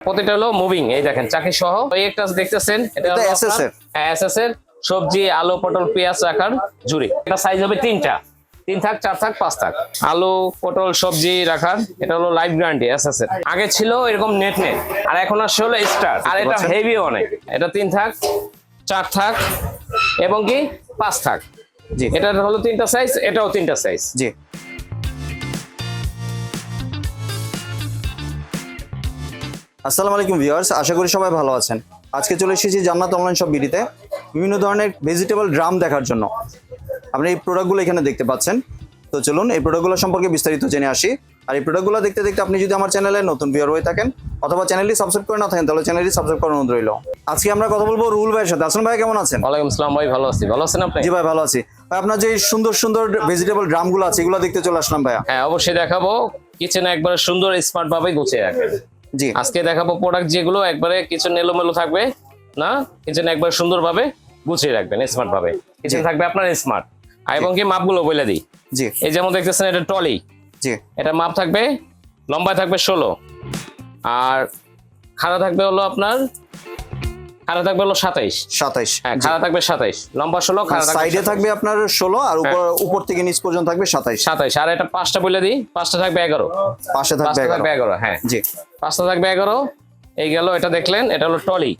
প্রতিটা হলো মুভিং এই দেখেন চাকি সহ। এই একটা দেখতেছেন? এটা এটা হলো এর? হ্যাঁ এসএস এর সবজি আলু পটল পেঁয়াজ রাখার ঝুড়ি এটা সাইজ হবে তিনটা তিন থাক চার থাক পাঁচ থাক। আলু পটল সবজি রাখার এটা হলো লাইফ গ্যারান্টি এসএস এর আগে ছিল এরকম নেট নেট আর এখন আসছে হলো স্টার আর এটা হেভি অনেক এটা তিন থাক চার থাক এবং কি পাঁচ থাক। জি। এটা হলো তিনটা সাইজ এটাও তিনটা সাইজ জি। আসসালামু আলাইকুম ভিউয়ার্স আশা করি সবাই ভালো আছেন। আজকে চলে এসেছি জান্নাত অনলাইন শপ বিডিতে। বিভিন্ন ধরনের ভেজিটেবল ড্রাম দেখার জন্য। আপনি এই প্রোডাক্টগুলো এখানে দেখতে পাচ্ছেন। তো চলুন এই প্রোডাক্টগুলো সম্পর্কে বিস্তারিত জেনে আসি। আর এই প্রোডাক্টগুলো দেখতে দেখতে আপনি যদি আমার চ্যানেলে নতুন ভিউয়ার হয়ে থাকেন অথবা চ্যানেলটি সাবস্ক্রাইব করে না থাকেন তাহলে চ্যানেলটি সাবস্ক্রাইব করার অনুরোধ রইল। আজকে আমরা কথা বলব রুল ভাইয়ের সাথে। আসলাম ভাই কেমন আছেন? ওয়ালাইকুম আসসালাম ভাই ভালো আছি। ভালো আছেন আপনি? জি ভাই ভালো আছি। ভাই আপনার যে সুন্দর সুন্দর ভেজিটেবল ড্রামগুলো আছে এগুলো দেখতে চলে আসলাম ভাইয়া। হ্যাঁ অবশ্যই দেখাবো। কিচেনে একবার সুন্দর স্মার্ট ভাবে গুছিয়ে রাখবেন। জি। আজকে দেখাবো প্রোডাক্ট যেগুলো একবারে কিচেন এলোমেলো থাকবে না? কিচেন একবার সুন্দর ভাবে গুছিয়ে রাখবেন স্মার্ট ভাবে কিচেন থাকবে আপনার স্মার্ট এবং কি মাপগুলো বলে দিই। জি। এই যেমন দেখতেছেন এটা টলি জি। এটা মাপ থাকবে লম্বায় থাকবে ষোলো। আর খাড়া থাকবে হলো আপনার খাড়া থাকবে হলো সাতাইশ। সাতাইশ হ্যাঁ খাড়া থাকবে সাতাইশ। লম্বা ষোলো খাড়া সাইডে থাকবে আপনার ষোলো আর উপর উপর থেকে নিচ পর্যন্ত থাকবে সাতাইশ। সাতাইশ আর এটা পাঁচটা বলে দিই পাঁচটা থাকবে এগারো। পাঁচটা থাকবে এগারো। হ্যাঁ। জি। পাঁচটা থাকবে এগারো এই গেল এটা দেখলেন এটা হলো টলি।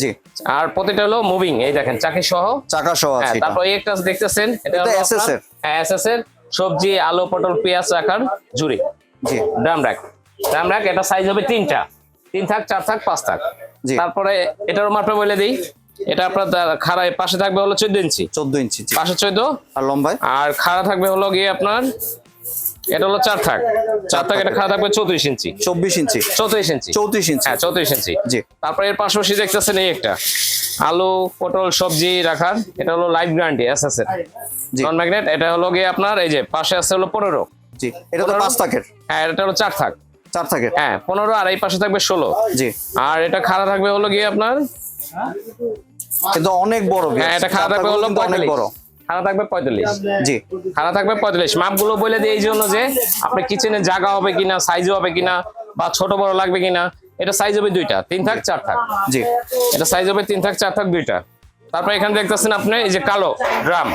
জি। আর প্রতিটা হলো মুভিং এই দেখেন চাকি সহ। চাকা সহ হ্যাঁ আছে তারপর এই একটা দেখতেছেন এটা SS এর? হ্যাঁ এসএস এর সবজি আলু পটল পেঁয়াজ রাখার ঝুড়ি জি। ড্রাম র্যাক ড্রাম র্যাক এটা সাইজ হবে তিনটা। তিন থাক চার থাক পাঁচ থাক। তারপরে এটার মাপটা বলে দিই। এটা আপনার দা- খাড়া পাশে থাকবে হলো চোদ্দ ইঞ্চি। চোদ্দ ইঞ্চি। পাশে চোদ্দ। আর লম্বায়? আর খাড়া থাকবে হলো গিয়ে আপনার এটা হলো চার থাক। চার থাক এটা খাড়া থাকবে চৌত্রিশ ইঞ্চি। চব্বিশ ইঞ্চি। চৌত্রিশ ইঞ্চি। চৌত্রিশ ইঞ্চি। হ্যাঁ চৌত্রিশ ইঞ্চি। জি। তারপরে এর পাশাপাশি দেখতেছেন এই একটা। আলু পটল সবজি রাখার এটা হলো লাইফ গ্যারান্টি এস এস এর। নন ম্যাগনেট এটা হলো গিয়ে আপনার এই যে পাশে আছে হলো পনেরো। জি এটা তো পাঁচ থাকের। হ্যাঁ এটা হলো চার থাক। চার থাকের হ্যাঁ পনেরো আর এই পাশে থাকবে ষোলো। জি। আর এটা খাড়া থাকবে হলো গিয়ে আপনার? কিন্তু অনেক বড় হ্যাঁ এটা খাড়া থাকবে হলো অনেক বড়। খাড়া থাকবে পঁয়তাল্লিশ। জি খাড়া থাকবে পঁয়তাল্লিশ। মাপগুলো বলে দিই এই জন্য যে আপনার কিচেনে জায়গা হবে কিনা সাইজ হবে কিনা বা ছোট বড় লাগবে কিনা এটা সাইজ হবে দুইটা। তিন থাক চার থাক। জি। এটা সাইজ হবে তিন থাক চার থাক দুইটা। তারপর এখানে দেখতেছেন আপনি এই যে কালো ড্রাম।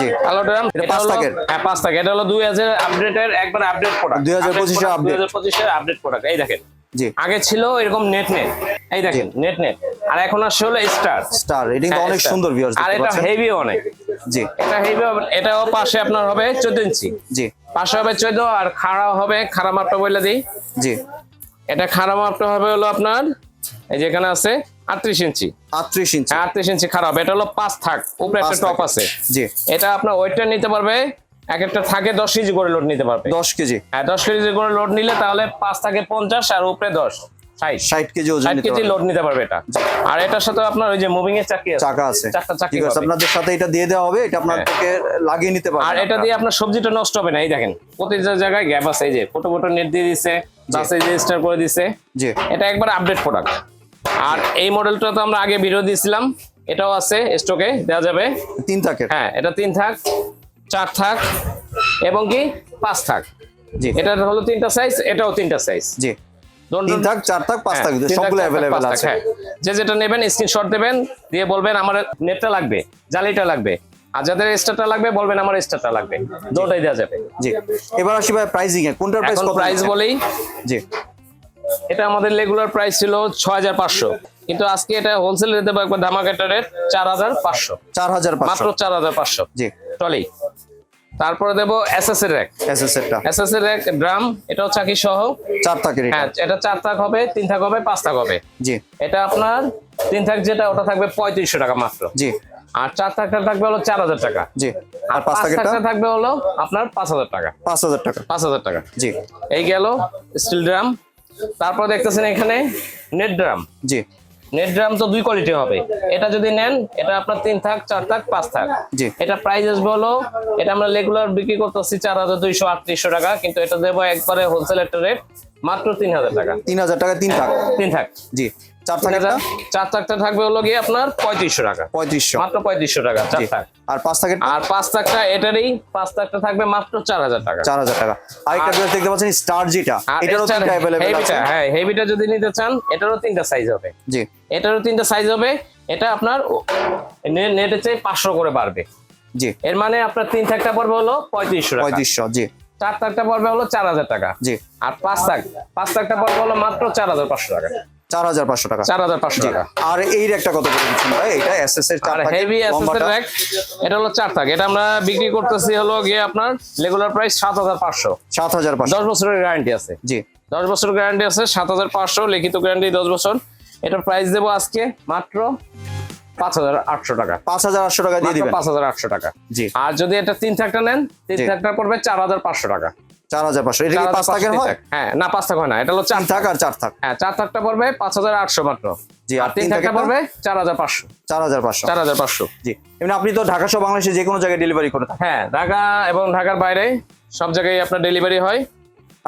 জি। কালো ড্রাম পাঁচ থাকের? হ্যাঁ পাঁচ থাক এটা হলো দুই হাজার আপডেটের একবার আপডেট প্রোডাক্ট 2025 এর update। দুই হাজার পঁচিশের আপডেট প্রোডাক্ট এই দেখেন। জি। আগে ছিল এরকম নেট নেট এই দেখেন নেট নেট আর এখন আসছে হলো স্টার স্টার এটা কিন্তু অনেক সুন্দর ভিউয়ার্স হ্যাঁ, আর এটা হেভি অনেক। জি। এটা হেভি এটাও পাশে আপনার হবে চোদ্দ ইঞ্চি জি। পাশে হবে চোদ্দ আর খাড়া হবে খাড়া মাপটা বলে দেই। জি। এটা খাড়া মাপটা হবে হলো আপনার এই যে এখানে আছে আটত্রিশ ইঞ্চি। আটত্রিশ ইঞ্চি। হ্যাঁ আটত্রিশ ইঞ্চি খারাপ। এটা হলো পাঁচ থাক। উপরে একটা টপ আছে। জি। এটা আপনার ওয়েটটা নিতে পারবে। এক একটা থাকে দশ কেজি করে লোড নিতে পারবে। দশ কেজি। হ্যাঁ দশ কেজি করে লোড নিলে তাহলে পাঁচ থাকে পঞ্চাশ আর উপরে দশ ষাট। কেজি ওজন কেজি লোড নিতে পারবে এটা। আর এটার সাথে আপনার ওই যে মুভিং এর চাকি আছে। চাকা আছে। চারটা চাকি আছে আপনাদের সাথে এটা দিয়ে দেওয়া হবে এটা আপনাদেরকে লাগিয়ে নিতে পারবেন আর এটা দিয়ে আপনার সবজিটা নষ্ট হবে না। এই দেখেন প্রতিটা জায়গায় গ্যাপ আছে। এই যে ফটো ফটো নেট দিয়ে দিছে এই করে দিছে। জি। এটা একবার আপডেট প্রোডাক্ট আর এই মডেলটা তো আমরা আগে ভিডিও দিয়েছিলাম। এটাও আছে স্টকে দেওয়া যাবে। তিন থাকের। হ্যাঁ এটা তিন থাক চার থাক এবং কি পাঁচ থাক। জি। এটা হলো তিনটা সাইজ এটাও তিনটা সাইজ জি। তিন থাক চার থাক পাঁচ হ্যাঁ, থাক সবগুলো অ্যাভেলেবেল আছে। যে যেটা নেবেন স্ক্রিনশট দেবেন দিয়ে বলবেন আমার নেটটা লাগবে জালিটা লাগবে। আর যাদের স্টারটা লাগবে বলবেন আমার স্টারটা লাগবে। দুটোই দেওয়া যাবে। জি। এবার আসি ভাই প্রাইসিং এ কোনটার প্রাইস কত প্রাইস বলেই জি। এটা আমাদের রেগুলার প্রাইস ছিল ছয় হাজার পাঁচশো। কিন্তু আজকে এটা হোলসেল রেটে দেবো একবার ধামাকাটা রেট চার হাজার পাঁচশো। চার হাজার মাত্র চার হাজার পাঁচশো। জি। টলি তারপরে দেবো এসএস এর র্যাক এসএস এরটা এসএস এর র্যাক ড্রাম এটাও চাকি সহ। চার থাকের হ্যাঁ এটা চার থাক হবে তিন থাক হবে পাঁচ থাক হবে। জি। এটা আপনার তিন থাক যেটা ওটা থাকবে পঁয়ত্রিশশো টাকা মাত্র। জি। আর চার থাকটা থাকবে হলো চার হাজার টাকা। জি। আর পাঁচ পাঁচ থাকটা থাকবে হলো আপনার পাঁচ হাজার টাকা। পাঁচ হাজার টাকা। পাঁচ হাজার টাকা। জি। এই গেল স্টিল ড্রাম তারপর দেখতেছেন এখানে নেট ড্রাম জি। নেট ড্রাম তো দুই কোয়ালিটি হবে। এটা যদি নেন এটা আপনার তিন থাক চার থাক পাঁচ থাক। জি। এটা প্রাইস আসবে হলো এটা আমরা রেগুলার বিক্রি করতেছি চার হাজার দুইশো আটত্রিশশো টাকা কিন্তু এটা দেবো একবারে হোলসেল একটা রেট মাত্র তিন হাজার টাকা। তিন হাজার টাকা তিন থাক। তিন থাক। জি। চার থাকেরটা চার থাকটা থাকবে হলো গিয়ে আপনার পঁয়ত্রিশশো টাকা। পঁয়ত্রিশশো। মাত্র পঁয়ত্রিশশো টাকা চার থাক। আর পাঁচ থাকের আর পাঁচ থাকটা এটারই পাঁচ থাকটা থাকবে মাত্র চার হাজার টাকা। চার হাজার টাকা। আরেকটা ড্রেস দেখতে পাচ্ছেন স্টার যেটা এটারও তিনটা অ্যাভেলেবেল আছে। হেভিটা হ্যাঁ হেভিটা যদি নিতে চান এটারও তিনটা সাইজ হবে। জি। এটারও তিনটা সাইজ হবে। এটা আপনার নে- নেটের চেয়ে পাঁচশো করে বাড়বে। জি। এর মানে আপনার তিন থাকটা পড়বে হলো পঁয়ত্রিশশো পঁয়ত্রিশশো জি। চার থাকটা পড়বে হলো চার হাজার টাকা। জি। আর পাঁচ থাক পাঁচ থাকটা পড়বে হলো মাত্র চার হাজার পাঁচশো টাকা। চার হাজার পাঁচশো টাকা। চার হাজার পাঁচশো টাকা। আর এই রেটটা কত করে দিচ্ছেন ভাই? এটা এসএস এর চার হেভি এসএসএর লম্বাটা। র্যাক এটা হলো চার থাক। এটা আমরা বিক্রি করতেছি হলো গিয়ে আপনার রেগুলার প্রাইস সাত হাজার পাঁচশো। সাত হাজার পাঁচশো। দশ বছরের গ্যারান্টি আছে। জি। দশ বছর গ্যারান্টি আছে সাত হাজার পাঁচশো লিখিত গ্যারান্টি দশ বছর। এটার প্রাইস দেবো আজকে মাত্র পাঁচ হাজার আটশো টাকা। পাঁচ হাজার আটশো টাকা দিয়ে দিবেন। পাঁচ হাজার আটশো টাকা। জি। আর যদি এটা তিন থাকটা নেন তিন। থাকটা পড়বে চার হাজার পাঁচশো টাকা। চার হাজার পাঁচশো। এটা কি পাঁচ থাকের হয়? হ্যাঁ না পাঁচ থাক হয় না। এটা হলো চার থাক আর চার থাক। হ্যাঁ চার থাকটা পড়বে পাঁচ হাজার আটশো মাত্র। জি আর তিন থাকটা পড়বে চার হাজার পাঁচশো। চার হাজার পাঁচশো। চার হাজার পাঁচশো। জি এমনি আপনি তো ঢাকা সহ বাংলাদেশে যে কোনো জায়গায় ডেলিভারি করে থাকেন। হ্যাঁ ঢাকা এবং ঢাকার বাইরে সব জায়গায় আপনার ডেলিভারি হয়।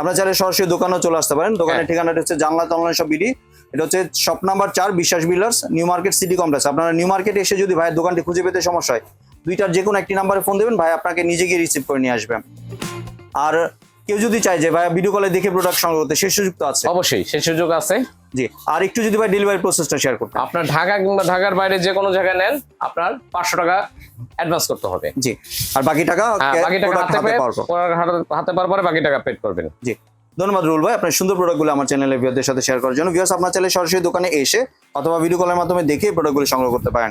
আপনার চাইলে সরাসরি দোকানেও চলে আসতে পারেন। দোকানের হ্যাঁ। ঠিকানাটা হচ্ছে জানলা অনলাইন সব বিডি। এটা হচ্ছে শপ নাম্বার চার Biswas builders new market city complex. আপনারা নিউ মার্কেটে এসে যদি ভাইয়ের দোকানটি খুঁজে পেতে সমস্যা হয় দুইটার যে কোনো একটি নাম্বারে ফোন দেবেন ভাই আপনাকে নিজে গিয়ে রিসিভ করে নিয়ে আসবেন আর কেউ যদি চায় যে ভাই ভিডিও কলে দেখে প্রোডাক্ট সংগ্রহ করতে সে সুযোগ তো আছে। অবশ্যই সে সুযোগ আছে। জি আর একটু যদি ভাই ডেলিভারি প্রসেসটা শেয়ার করতে। আপনার ঢাকা কিংবা ঢাকার বাইরে যে কোনো জায়গায় নেন আপনার পাঁচশো টাকা অ্যাডভান্স করতে হবে। জি আর বাকি টাকা হ্যাঁ, বাকি টাকা হাতে হাতে পেয়ে পাওয়ার পরে। হাতে- হাতে পাওয়ার পরে বাকি টাকা পেড করবেন। জি ধন্যবাদ রুল ভাই আপনার সুন্দর প্রোডাক্টগুলো আমার চ্যানেলে ভিউয়ারদের সাথে শেয়ার করার জন্য। ভিউয়ার্স আপনার চ্যানেলে সরাসরি দোকানে এসে অথবা ভিডিও কলের মাধ্যমে দেখে প্রোডাক্টগুলো সংগ্রহ করতে পারেন।